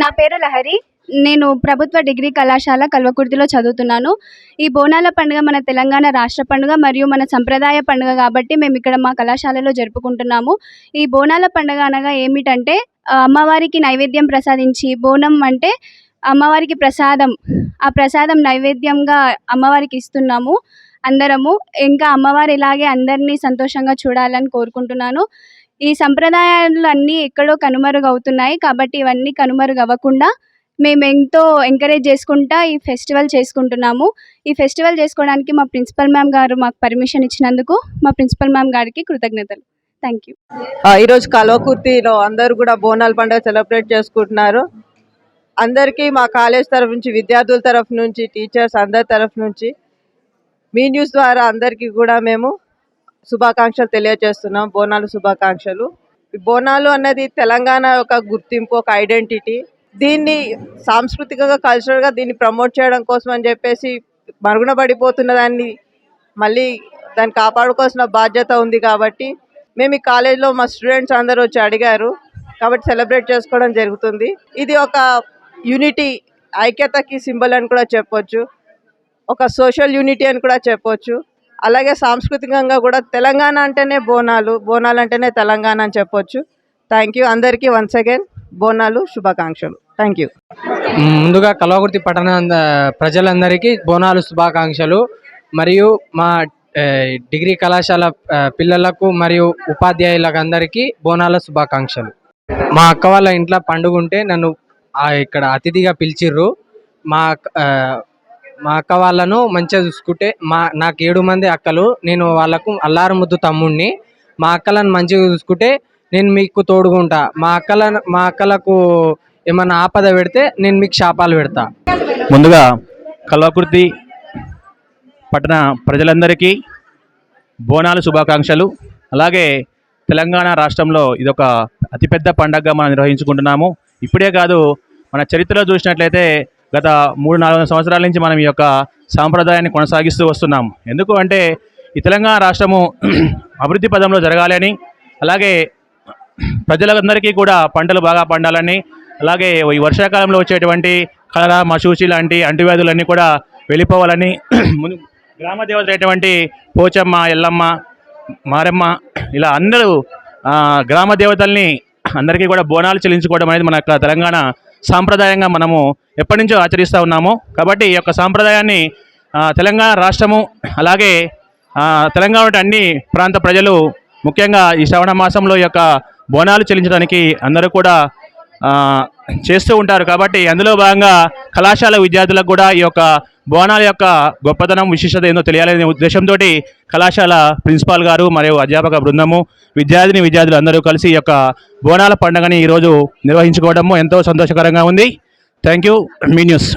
నా పేరు లహరి. నేను ప్రభుత్వ డిగ్రీ కళాశాల కల్వకుర్తిలో చదువుతున్నాను. ఈ బోనాల పండుగ మన తెలంగాణ రాష్ట్ర పండుగ మరియు మన సంప్రదాయ పండుగ కాబట్టి మేము ఇక్కడ మా కళాశాలలో జరుపుకుంటున్నాము. ఈ బోనాల పండుగ అనగా ఏమిటంటే అమ్మవారికి నైవేద్యం ప్రసాదించి బోనం అంటే అమ్మవారికి ప్రసాదం. ఆ ప్రసాదం నైవేద్యంగా అమ్మవారికి ఇస్తున్నాము. అందరము ఇంకా అమ్మవారు ఇలాగే అందరినీ సంతోషంగా చూడాలని కోరుకుంటున్నాను. ఈ సంప్రదాయాలు అన్నీ ఎక్కడో కనుమరుగవుతున్నాయి కాబట్టి ఇవన్నీ కనుమరుగవ్వకుండా మేము ఎంతో ఎంకరేజ్ చేసుకుంటా ఈ ఫెస్టివల్ చేసుకుంటున్నాము. ఈ ఫెస్టివల్ చేసుకోవడానికి మా ప్రిన్సిపల్ మ్యామ్ గారు మాకు పర్మిషన్ ఇచ్చినందుకు మా ప్రిన్సిపల్ మ్యామ్ గారికి కృతజ్ఞతలు. థ్యాంక్ యూ ఈరోజు కల్వకుర్తిలో అందరూ కూడా బోనాల పండుగ సెలబ్రేట్ చేసుకుంటున్నారు. అందరికీ మా కాలేజ్ తరఫు నుంచి విద్యార్థుల తరఫు నుంచి టీచర్స్ అందరి తరఫు నుంచి మీ న్యూస్ ద్వారా అందరికీ కూడా మేము శుభాకాంక్షలు తెలియజేస్తున్నాం బోనాలు శుభాకాంక్షలు. బోనాలు అన్నది తెలంగాణ యొక్క గుర్తింపు ఒక ఐడెంటిటీ. దీన్ని సాంస్కృతికంగా కల్చరల్గా దీన్ని ప్రమోట్ చేయడం కోసం అని చెప్పేసి మరుగున పడిపోతున్న దాన్ని మళ్ళీ దాన్ని కాపాడుకోవాల్సిన బాధ్యత ఉంది కాబట్టి మేము ఈ కాలేజ్లో మా స్టూడెంట్స్ అందరూ వచ్చి అడిగారు కాబట్టి సెలబ్రేట్ చేసుకోవడం జరుగుతుంది. ఇది ఒక యూనిటీ ఐక్యతకి సింబల్ అని కూడా చెప్పొచ్చు. ఒక సోషల్ యూనిటీ అని కూడా చెప్పొచ్చు. అలాగే సాంస్కృతికంగా కూడా తెలంగాణ అంటేనే బోనాలు బోనాలు అంటేనే తెలంగాణ అని చెప్పొచ్చు. థ్యాంక్ యూ అందరికీ వన్స్ అగైన్ బోనాలు శుభాకాంక్షలు. థ్యాంక్ యూ ముందుగా కల్వకుర్తి పట్టణ ప్రజలందరికీ బోనాలు శుభాకాంక్షలు. మరియు మా డిగ్రీ కళాశాల పిల్లలకు మరియు ఉపాధ్యాయులకు అందరికీ బోనాల శుభాకాంక్షలు. మా అక్క వాళ్ళ ఇంట్లో పండుగ ఉంటే నన్ను ఇక్కడ అతిథిగా పిలిచిర్రు. మా మా అక్క వాళ్ళను మంచిగా చూసుకుంటే మా నాకు ఏడు మంది అక్కలు నేను వాళ్ళకు అల్లారు ముద్దు తమ్ముడిని మా అక్కలను మంచిగా చూసుకుంటే నేను మీకు తోడుగుంటా. మా అక్కల మా అక్కలకు ఏమన్నా ఆపద పెడితే నేను మీకు శాపాలు పెడతా. ముందుగా కల్వకుర్తి పట్టణ ప్రజలందరికీ బోనాలు శుభాకాంక్షలు. అలాగే తెలంగాణ రాష్ట్రంలో ఇదొక అతిపెద్ద పండగగా మనం నిర్వహించుకుంటున్నాము. ఇప్పుడే కాదు మన చరిత్రలో చూసినట్లయితే గత మూడు నాలుగు సంవత్సరాల నుంచి మనం ఈ యొక్క సాంప్రదాయాన్ని కొనసాగిస్తూ వస్తున్నాం. ఎందుకు అంటే ఈ తెలంగాణ రాష్ట్రము అభివృద్ధి పదంలో జరగాలని అలాగే ప్రజలందరికీ కూడా పంటలు బాగా పండాలని అలాగే ఈ వర్షాకాలంలో వచ్చేటువంటి కలరా మశూచి లాంటి అంటువ్యాధులన్నీ కూడా వెళ్ళిపోవాలని ముందు గ్రామ దేవత అయినటువంటి పోచమ్మ ఎల్లమ్మ మారమ్మ ఇలా అందరూ గ్రామ దేవతల్ని అందరికీ కూడా బోనాలు చెల్లించుకోవడం అనేది మన తెలంగాణ సాంప్రదాయంగా మనము ఎప్పటి నుంచో ఆచరిస్తూ ఉన్నాము. కాబట్టి ఈ యొక్క సాంప్రదాయాన్ని తెలంగాణ రాష్ట్రము అలాగే తెలంగాణ అన్ని ప్రాంత ప్రజలు ముఖ్యంగా ఈ శ్రవణ మాసంలో ఈ యొక్క బోనాలు చెల్లించడానికి అందరూ కూడా చేస్తూ ఉంటారు కాబట్టి అందులో భాగంగా కళాశాల విద్యార్థులకు కూడా ఈ యొక్క బోనాల యొక్క గొప్పతనం విశిష్టత ఏందో తెలియాలనే ఉద్దేశంతో కళాశాల ప్రిన్సిపాల్ గారు మరియు అధ్యాపక బృందము విద్యార్థిని విద్యార్థులు అందరూ కలిసి ఈ యొక్క బోనాల పండుగని ఈరోజు నిర్వహించుకోవడము ఎంతో సంతోషకరంగా ఉంది. థ్యాంక్ యూ మీ న్యూస్.